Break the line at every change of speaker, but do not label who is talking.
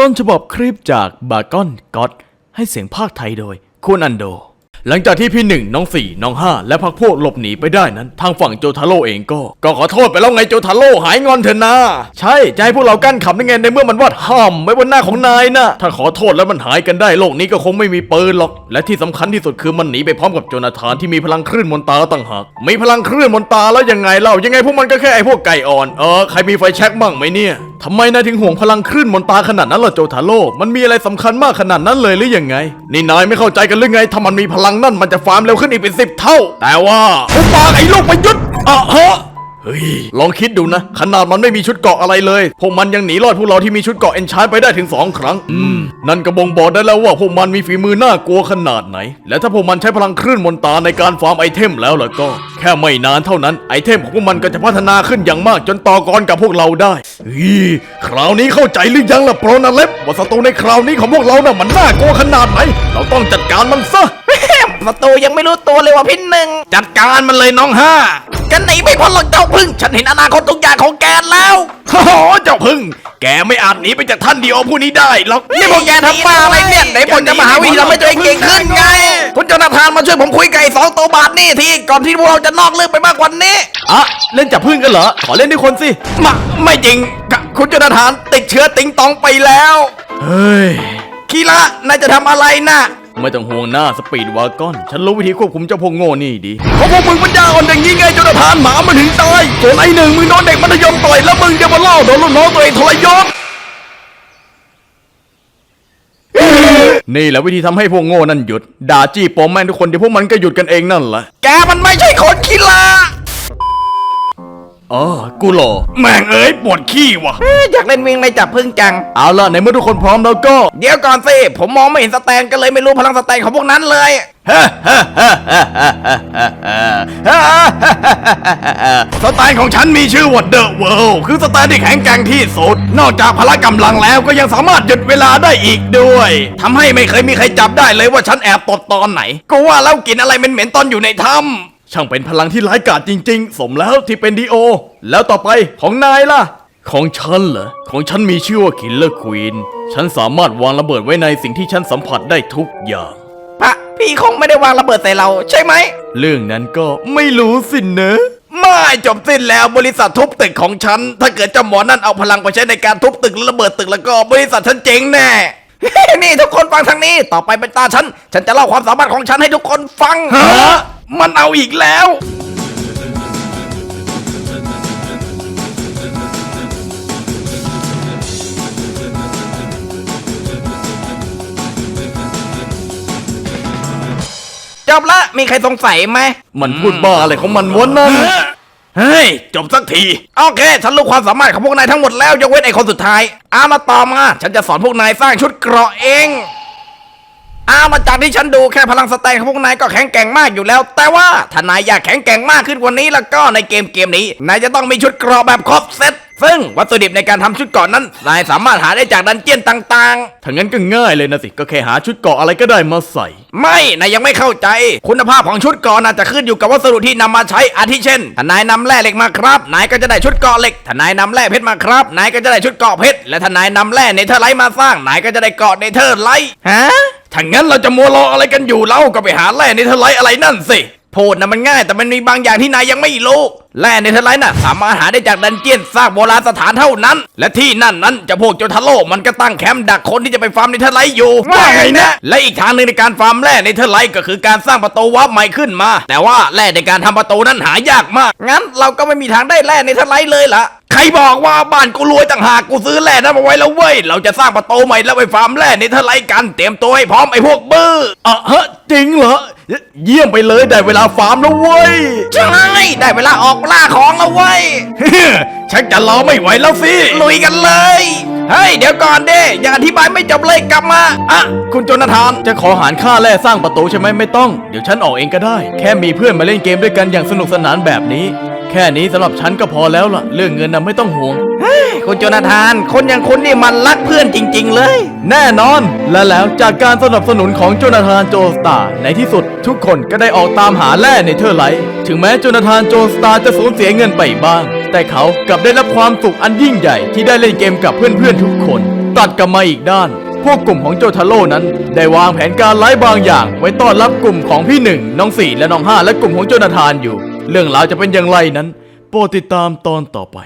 ต้นฉบับคลิปจากบากอนก็อดให้เสียงภาคไทยโดยคุณอันโด หลังจากที่พี่หนึ่งน้องสี่น้องห้าและพักพวกหลบหนีไปได้นั้น ทางฝั่งโจทาโร่เองก็ ก็ขอโทษไปแล้วไงโจทาโร่หายงอนเถอะนะใช่จะให้พวกเรากั้นขำได้ไงในเมื่อมันวาดห้ามไว้บนหน้าของนายนะถ้าขอโทษแล้วมันหายกันได้โลกนี้ก็คงไม่มีปืนหรอก และที่สำคัญที่สุดคือมันหนีไปพร้อมกับโจนาธานที่มีพลังคลื่นมนตาต่างหากมีพลังคลื่นมนตาแล้วยังไงเล่ายังไงพวกมันก็แค่ไอ้พวกไก่อ่อนเออใครมีไฟแช็กมั่งไหมเนี่ย ทำไมนายถึงห่วงพลังคลื่นมนตราขนาดนั้นล่ะโจทาโร่ มันมีอะไรสำคัญมากขนาดนั้นเลยหรือยังไง นี่นายไม่เข้าใจกันหรือไง ถ้ามันมีพลังนั่นมันจะฟาร์มเร็วขึ้นอีกเป็นสิบเท่า แต่ว่าอุปากไอ้ลูกประยุทธ์อะฮะ เฮ้ย ลองคิดดูนะ ขนาดมันไม่มีชุดเกราะอะไรเลย พวกมันยังหนีรอดพวกเราที่มีชุดเกราะเอนชานไปได้ถึงสองครั้งอืมนั่นก็บ่งบอกได้แล้วว่าพวกมันมีฝีมือน่ากลัวขนาดไหน และถ้าพวกมันใช้พลังคลื่นมนตราในการฟาร์มไอเทมแล้วล่ะก็ แค่ไม่นานเท่านั้นไอเทมของพวกมันก็จะพัฒนาขึ้นอย่างมากจนต่อกรกับพวกเราได้เฮ้ยคราวนี้เข้าใจหรือยังล่ะโปรนาเล็บว่าศัตรูในคราวนี้ของพวกเราน่ะมันน่ากลัวขนาดไหน เราต้องจัดการมันซะ
ศัตรูยังไม่รู้ตัวเลยว่าพินหนึ่ง
จัดการมันเลยน้องห้า
กันหนีไม่พ้นหรอกเจ้าพึ่ง ฉันเห็นอนาคตทุกอย่างของแกแล้ว
โอ้โหเจ้าพึ่ง แกไม่อาจหนีไปจากท่านเดียวผู้นี้ได้หรอก
นี่พวกแกทำบ้าอะไรเนี่ยไหนผมจะมาหาวิธีทำให้ตัวเองเก่งขึ้นไง คุณโจนาธานมาช่วยผมคุยกับไอ้สองตัวบาทนี่ทีก่อนที่พวกเราจะนอกเรื่องไปมากกว่านี้
อะเล่นจับพึ่งกันเหรอขอเล่นด้วยคนสิ
มาไม่จริงกะคุณโจนาธานติดเชื้อติงตองไปแล้ว
เฮ้ย
คีระนายจะทำอะไรนะ
ไม่ต้องห่วงหน้าสปีดวากอน ฉันรู้วิธีควบคุมเจ้าพวกโง่นี่ดี
เพราะพวกมึงปัญญาอ่อนอย่างนี้ไงโจนาธานหมามันถึงตายส่วนไอ้หนึ่งมึงโดนเด็กมัธยมต่อยแล้วมึงจะมาเล่าโดนรุ่นน้องตัวเองทรยศ
นี่แหละวิธีทำให้พวกโง่นั่นหยุด ด่าจี้ปอมแม่งทุกคนเดี๋ยวพวกมันก็หยุดกันเองนั่นแหละ
แกมันไม่ใช่คนคีระ
อ๋อกูหล่อแม่งเอ้ยปวดขี้ว่ะ
เอ๊ะอยากเล่นวิ่งในจับพึ่งจัง
เอาล่ะในเมื่อทุกคนพร้อมแล้วก็
เดี๋ยวก่อนสิผมมองไม่เห็นสแตนก็เลยไม่รู้พลังสแตนของพวกนั้นเลย
สไตล์ของฉันมีชื่อว่าเดอะเวิลด์คือสไตล์ที่แข็งแกร่งที่สุด นอกจากพละกำลังแล้วก็ยังสามารถหยุดเวลาได้อีกด้วยทำให้ไม่เคยมีใครจับได้เลยว่าฉันแอบตดตอนไหน
กูว่าแล้วกินอะไรเหม็นๆตอนอยู่ในถ้
ช่างเป็นพลังที่ร้ายกาจจริง ๆ สมแล้วที่เป็นดีโอ แล้วต่อไปของนายล่ะ ของฉันเหรอ ของฉันมีชื่อว่าคิลเลอร์ควีน ฉันสามารถวางระเบิดไว้ในสิ่งที่ฉันสัมผัสได้ทุกอย่างำ
พระพี่คงไม่ได้วางระเบิดใส่เราใช่ไหม
เรื่องนั้นก็ไม่รู้สินะ
ไม่จบสิ้นแล้วบริษัททุบตึกของฉัน ถ้าเกิดเจ้าหมอนั่นเอาพลังไปใช้ในการทุบตึกและระเบิดตึกแล้วก็บริษัทฉันเจ๊งแน่ นี่ทุกคนฟังทางนี้ ต่อไปเป็นตาฉัน ฉันจะเล่าความสามารถของฉันให้ทุกคนฟัง
ฮะ
มันเอาอีกแล้ว จบละ มีใครสงสัยไหม
มันพูดบ้าอะไรของมันวะนั่น
เฮ้ย จบสักที โอเค ฉันรู้ความสามารถของพวกนายทั้งหมดแล้ว ยกเว้นไอ้คนสุดท้ายเอามาต่อมา ฉันจะสอนพวกนายสร้างชุดเกราะเองเอามาจากที่ฉันดูแค่พลังสแตนของพวกนายก็แข็งแกร่งมากอยู่แล้ว แต่ว่าถ้านายอยากแข็งแกร่งมากขึ้นกว่านี้แล้วก็ในเกมเกมนี้ นายจะต้องมีชุดเกราะแบบครบเซต ซึ่งวัตถุดิบในการทำชุดเกราะนั้นนายสามารถหาได้จากดันเจียนต่างๆ
ถ้างั้นก็ง่ายเลยนะสิ ก็แค่หาชุดเกราะอะไรก็ได้มาใส่
ไม่นายยังไม่เข้าใจ คุณภาพของชุดเกราะน่าจะขึ้นอยู่กับวัสดุที่นำมาใช้อาทิเช่นถ้านายนำแร่เหล็กมาครับนายก็จะได้ชุดเกราะเหล็กถ้านายนำแร่เพชรมาครับนายก็จะได้ชุดเกราะเพชรและถ้านายนำแร่เนเธอร์ไลท์มาสร้างนายก็จะได้เกราะเนเธอร์ไลท์ฮะถ้างั้นเราจะมัวรออะไรกันอยู่เล่าก็ไปหาแร่เนเธอร์ไลท์อะไรนั่นสิ โพดนะมันง่ายแต่มันมีบางอย่างที่นายยังไม่รู้แร่เนเธอร์ไลท์น่ะ สามารถหาได้จากดันเจียนสร้างโบราณสถานเท่านั้น และที่นั่นนั้นจะพวกโจทาโร่มันก็ตั้งแคมป์ดักคนที่จะไปฟาร์มเนเธอร์ไลท์อยู่
ว่าไงนะ
และอีกทางหนึ่งในการฟาร์มแร่ในเทไลท์ก็คือการสร้างประตูวาร์ปใหม่ขึ้นมา แต่ว่าแร่ในการทำประตูนั้นหายากมากงั้นเราก็ไม่มีทางได้แร่ในเทไลท์เลยล่ะใครบอกว่าบ้านกูรวยต่างหากกูซื้อแร่นั้นมาไว้แล้วเว้ย เราจะสร้างประตูใหม่แล้วไปฟาร์มแร่ในเทไลกันเตรียมตัวให้พร้อมไอ้พวกบื้อ
อะฮะจริงเหรอ เยี่ยมไปเลยได้เวลาฟาร์มแล้วเว้ย
ใช่ ได้เวลาออกล่าของแล้วเว้ย
ชักจะรอไม่ไหวแล้วสิ
ลุยกันเลย เฮ้ย เดี๋ยวก่อนเด้ยังอธิบายไม่จบเลยกลับมา
อะ คุณโจนาธานจะขอหารค่าแร่สร้างประตูใช่ไหมไม่ต้อง เดี๋ยวฉันออกเองก็ได้ แค่มีเพื่อนมาเล่นเกมด้วยกันอย่างสนุกสนานแบบนี้ แค่นี้สำหรับฉันก็พอแล้วล่ะ เรื่องเงินนะไม่ต้องห่วง
คุณโจนาธาน คนอย่างคุณนี่มันรักเพื่อนจริง ๆ เลย
แน่นอน และแล้วจากการสนับสนุนของโจนาธานโจสตาร์ในที่สุด ทุกคนก็ได้ออกตามหาแร่ในเทอร์ไลท์ถึงแม้โจนาธานโจสตาร์จะสูญเสียเงินไปบ้าง แต่เขากลับได้รับความสุขอันยิ่งใหญ่ที่ได้เล่นเกมกับเพื่อนๆทุกคน ตัดกลับมาอีกด้าน พวกกลุ่มของโจทาโร่นั้น ได้วางแผนการไล่บางอย่าง ไว้ต้อนรับกลุ่มของพี่หนึ่งน้องสี่และน้องห้าและกลุ่มของโจนาธานอยู่ เรื่องราวจะเป็นอย่างไรนั้น โปรดติดตามตอนต่อไป